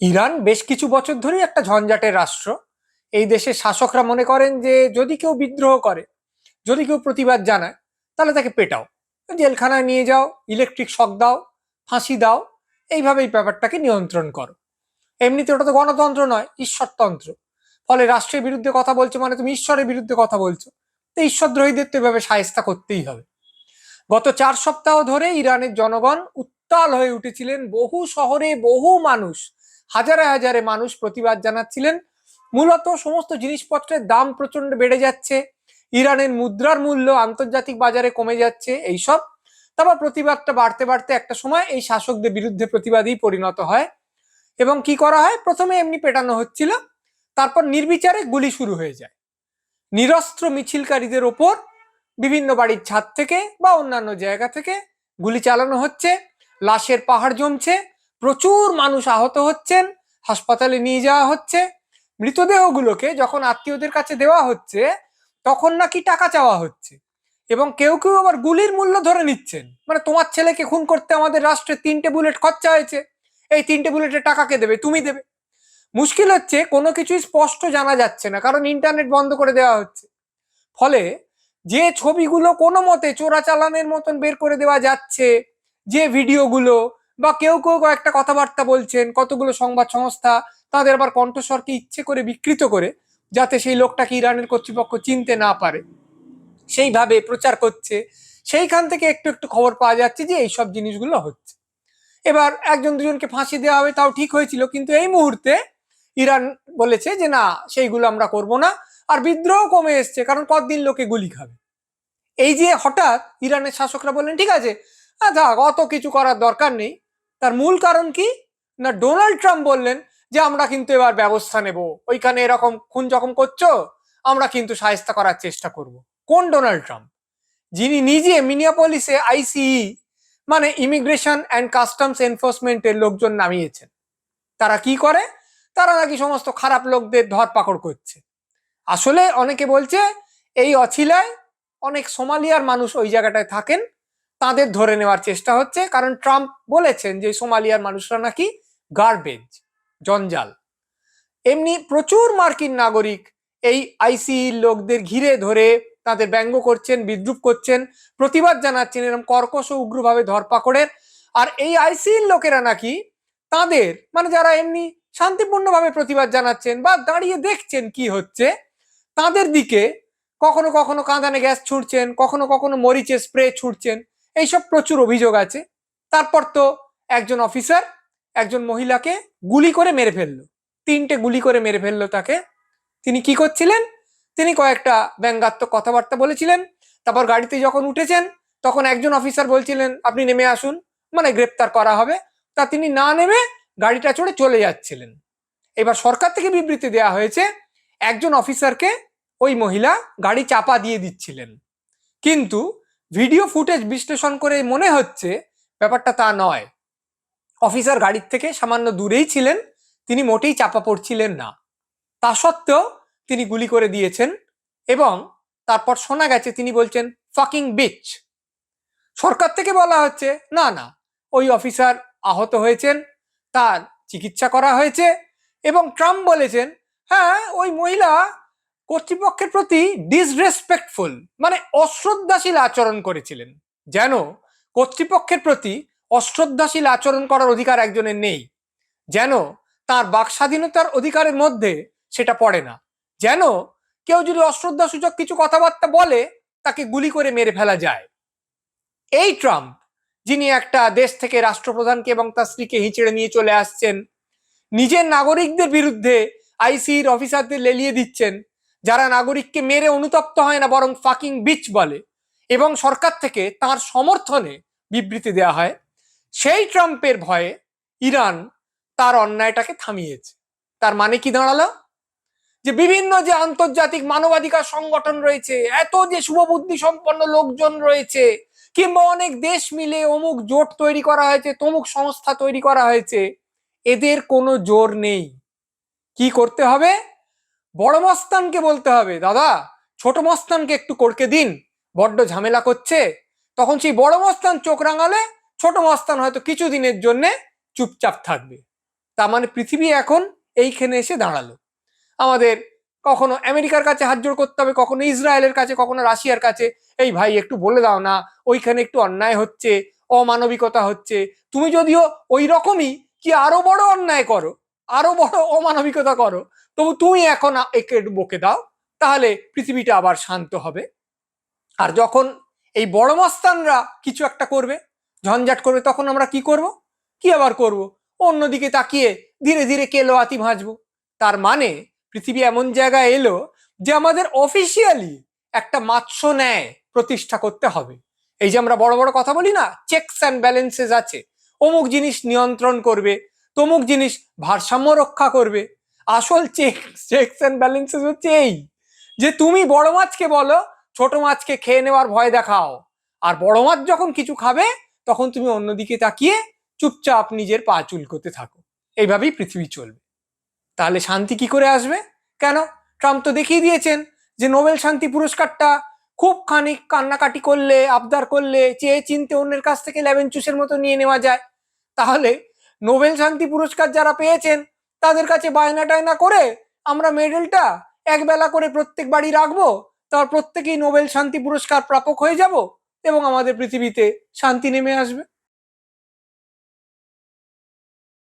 Iran বেশ কিছু বছর ধরেই একটা ঝঞ্ঝাটের রাষ্ট্র। এই দেশের শাসকরা মনে করেন যে যদি কেউ বিদ্রোহ করে, যদি কেউ প্রতিবাদ জানায়, তাহলে তাকে পেটাও। জেলখানায় নিয়ে যাও, ইলেকট্রিক শক দাও, ফাঁসি দাও এইভাবে এই ব্যাপারটাকে নিয়ন্ত্রণ করো। এমনিতে ওটা তো গণতন্ত্র নয়, ঈশ্বরতন্ত্র। ফলে রাষ্ট্রের বিরুদ্ধে কথা বলছো মানে তুমি ঈশ্বরের বিরুদ্ধে কথা বলছো। তো ঈশ্বরদ্রোহীদের তো এভাবে সায়স্তা করতেই হবে। গত চার সপ্তাহ ধরে ইরানের জনগণ উত্তাল হয়ে উঠেছিলেন বহু শহরে বহু মানুষ। হাজারে হাজারে মানুষ প্রতিবাদ জানাচ্ছিলেন। মূলত সমস্ত জিনিসপত্রের দাম প্রচণ্ড বেড়ে যাচ্ছে। ইরানের মুদ্রার মূল্য আন্তর্জাতিক বাজারে কমে যাচ্ছে, এইসব। তারপর প্রতিবাদটা বাড়তে বাড়তে একটা সময় এই শাসকদের বিরুদ্ধে প্রতিবাদই পরিণত হয়। এবং কি করা হয়? প্রথমে এমনি পেটানো হচ্ছিল, তারপর নির্বিচারে গুলি শুরু হয়ে যায়। নিরস্ত্র মিছিলকারীদের ওপর বিভিন্ন বাড়ির ছাদ থেকে বা অন্যান্য জায়গা থেকে গুলি চালানো হচ্ছে। লাশের পাহাড় জমছে প্রচুর মানুষ আহত হচ্ছেন, হাসপাতালে নিয়ে যাওয়া হচ্ছে। মৃতদেহগুলোকে যখন আত্মীয়দের কাছে দেওয়া হচ্ছে, তখন নাকি টাকা চাওয়া হচ্ছে এবং কেউ কেউ আবার গুলির মূল্য ধরে নিচ্ছেন। মানে তোমার ছেলেকে খুন করতে আমাদের রাষ্ট্রে তিনটে বুলেট খরচা হয়েছে। এই তিনটে বুলেটের টাকা কে দেবে? তুমি দেবে। মুশকিল হচ্ছে কোনো কিছুই স্পষ্ট জানা যাচ্ছে না, কারণ ইন্টারনেট বন্ধ করে দেওয়া হচ্ছে। ফলে যে ছবিগুলো কোনো মতে চোরাচালানের মতন বের করে দেওয়া যাচ্ছে, যে ভিডিওগুলো বা কেউ কেউ কয়েকটা কথাবার্তা বলছেন, কতগুলো সংবাদ সংস্থা তাদের আবার কণ্ঠস্বরকে ইচ্ছে করে বিকৃত করে যাতে সেই লোকটাকে ইরানের কর্তৃপক্ষ চিনতে না পারে। সেইভাবে প্রচার করছে। সেইখান থেকে একটু একটু খবর পাওয়া যাচ্ছে যে এইসব জিনিসগুলো হচ্ছে। এবার একজন দুজনকে ফাঁসি দেওয়া হবে, তাও ঠিক হয়েছিল। কিন্তু এই মুহূর্তে ইরান বলেছে যে না, সেইগুলো আমরা করব না আর বিদ্রোহ কমে এসছে, কারণ কতদিন লোকে গুলি খাবে? এই যে হঠাৎ ইরানের শাসকরা বললেন, ঠিক আছে আচ্ছা অত কিছু করার দরকার নেই। তার মূল কারণ কি? না ডোনাল্ড ট্রাম্প বললেন যে, আমরা কিন্তু এবার ব্যবস্থা নেব। ওইখানে এরকম খুন যখন করছ, আমরা কিন্তু সাহেস্তা করার চেষ্টা করব। কোন ডোনাল্ড ট্রাম্প যিনি নিজে মিনিয়াপলিসে আইসিই মানে ইমিগ্রেশন অ্যান্ড কাস্টমস এনফোর্সমেন্টের লোকজন নামিয়েছেন। তারা কি করে? তারা নাকি সমস্ত খারাপ লোকদের ধরপাকড় করছে। আসলে অনেকে বলছে, এই অছিলায় অনেক সোমালিয়ার মানুষ ওই জায়গাটায় থাকেন তাদের ধরে নেওয়ার চেষ্টা হচ্ছে। কারণ ট্রাম্প বলেছেন যে সোমালিয়ার মানুষরা নাকি গার্বেজ জঞ্জাল। এমনি প্রচুর মার্কিন নাগরিক এই আইসি লোকদের ঘিরে ধরে তাদের ব্যঙ্গ করছেন, বিদ্রুপ করছেন, প্রতিবাদ জানাচ্ছেন এরকম কর্কশ উগ্রভাবে ধরপাকড়ের। আর এই আইসির লোকেরা নাকি তাদের মানে যারা এমনি শান্তিপূর্ণভাবে প্রতিবাদ জানাচ্ছেন বা দাঁড়িয়ে দেখছেন কি হচ্ছে, তাদের দিকে কখনো কখনো কাঁদানে গ্যাস ছুটছেন কখনো কখনো মরিচে স্প্রে ছুটছেন এইসব প্রচুর অভিযোগ আছে। তারপর তো একজন অফিসার একজন মহিলাকে গুলি করে মেরে ফেলল। তিনটে গুলি করে মেরে ফেলল তাকে। তিনি কি করছিলেন? তিনি কয়েকটা ব্যঙ্গাত্মক কথাবার্তা বলেছিলেন। তারপর গাড়িতে যখন উঠেছেন, তখন একজন অফিসার বলছিলেন, আপনি নেমে আসুন মানে গ্রেপ্তার করা হবে। তা তিনি না নেমে গাড়িটা চড়ে চলে যাচ্ছিলেন। এবার সরকার থেকে বিবৃতি দেওয়া হয়েছে, একজন অফিসারকে ওই মহিলা গাড়ি চাপা দিয়ে দিচ্ছিলেন। কিন্তু ভিডিও ফুটেজ বিশ্লেষণ করে মনে হচ্ছে ব্যাপারটা তা নয়। অফিসার গাড়ির থেকে সামান্য দূরেই ছিলেন, তিনি মোটেই চাপা পড়ছিলেন না। তা সত্ত্বেও তিনি গুলি করে দিয়েছেন এবং তারপর শোনা গেছে তিনি বলছেন ফাকিং বিচ সরকার থেকে বলা হচ্ছে, না না, ওই অফিসার আহত হয়েছেন, তার চিকিৎসা করা হয়েছে এবং ট্রাম্প বলেছেন হ্যাঁ ওই মহিলা কর্তৃপক্ষের প্রতি ডিসরেসপেক্টফুল মানে অশ্রদ্ধাশীল আচরণ করেছিলেন। যেন কর্তৃপক্ষের প্রতি অশ্রদ্ধাশীল আচরণ করার অধিকার একজনের নেই। যেন তার বাক স্বাধীনতার অধিকারের মধ্যে সেটা পড়ে না। যেন কেউ যদি অশ্রদ্ধাসূচক কিছু কথাবার্তা বলে, তাকে গুলি করে মেরে ফেলা যায়। এই ট্রাম্প, যিনি একটা দেশ থেকে রাষ্ট্রপ্রধানকে এবং তার স্ত্রীকে হিঁচড়ে নিয়ে চলে আসছেন, নিজের নাগরিকদের বিরুদ্ধে আইসির অফিসারদের লেলিয়ে দিচ্ছেন যারা নাগরিককে মেরে অনুতপ্ত হয় না বরং ফাকিং বিচ বলে এবং সরকার থেকে তার সমর্থনে বিবৃতি দেওয়া হয়, সেই ট্রাম্পের ভয়ে ইরান তার অন্যায়টাকে থামিয়েছে। তার মানে কি দাঁড়াল? যে বিভিন্ন যে আন্তর্জাতিক মানবাধিকার সংগঠন রয়েছে, এত যে শুভবুদ্ধি সম্পন্ন লোকজন রয়েছে, কিংবা অনেক দেশ মিলে অমুক জোট তৈরি করা হয়েছে, তমুক সংস্থা তৈরি করা হয়েছে, এদের কোনো জোর নেই। কি করতে হবে? বড় মস্তানকে বলতে হবে, দাদা। ছোট মস্তানকে একটু করকে দিন। বড্ড ঝামেলা করছে। তখন সেই বড় মস্তান চোখ রাঙালে ছোট মস্তান হয়তো কিছু দিনের জন্য চুপচাপ থাকবে। তার মানে পৃথিবী এখন এইখানে এসে দাঁড়াল। আমাদের কখনো আমেরিকার কাছে হাত জোড় করতে হবে, কখনো ইসরায়েলের কাছে, কখনো রাশিয়ার কাছে। এই ভাই, একটু বলে দাও না, ওইখানে একটু অন্যায় হচ্ছে, অমানবিকতা হচ্ছে। তুমি যদিও ওই রকমই কি আরও বড় অন্যায় করো, আরও বড় অমানবিকতা করো তবু তুমি এখন একে বকে দাও, তাহলে পৃথিবীটা আবার শান্ত হবে। আর যখন এই বড় মস্তানরা কিছু একটা করবে, ঝঞ্ঝাট করবে, তখন আমরা কি করব? কি আবার করব? অন্যদিকে তাকিয়ে ধীরে ধীরে কেলো আতি ভাঁজবো। তার মানে পৃথিবী এমন জায়গায় এলো যে আমাদের অফিসিয়ালি একটা মাৎস্য ন্যায় প্রতিষ্ঠা করতে হবে। এই যে আমরা বড় বড় কথা বলি না চেকস অ্যান্ড ব্যালেন্সেস আছে। অমুক জিনিস নিয়ন্ত্রণ করবে, তমুক জিনিস ভারসাম্য রক্ষা করবে আসল চেক চেকস অ্যান্ড ব্যালেন্সেস হচ্ছে এই। যে তুমি বড় মাছকে বলো, ছোট মাছকে খেয়ে নেওয়ার ভয় দেখাও। আর বড় মাছ যখন কিছু খাবে, তখন তুমি অন্যদিকে তাকিয়ে চুপচাপ নিজের পা চুলকোতে থাকো। এইভাবেই পৃথিবী চলবে। তাহলে শান্তি কি করে আসবে? কেন? ট্রাম্প তো দেখিয়ে দিয়েছেন যে নোবেল শান্তি পুরস্কারটা খুব খানিক কান্নাকাটি করলে, আবদার করলে, চেয়ে চিনতে অন্যের কাছ থেকে লেভেন চুসের মতো নিয়ে নেওয়া যায়। তাহলে নোবেল শান্তি পুরস্কার যারা পেয়েছেন তাদের কাছে বায়না টায়না করে আমরা মেডেলটা একবেলা করে প্রত্যেক বাড়ি রাখব, তার প্রত্যেকেই নোবেল শান্তি পুরস্কার প্রাপক হয়ে যাব এবং আমাদের পৃথিবীতে শান্তি নেমে আসবে।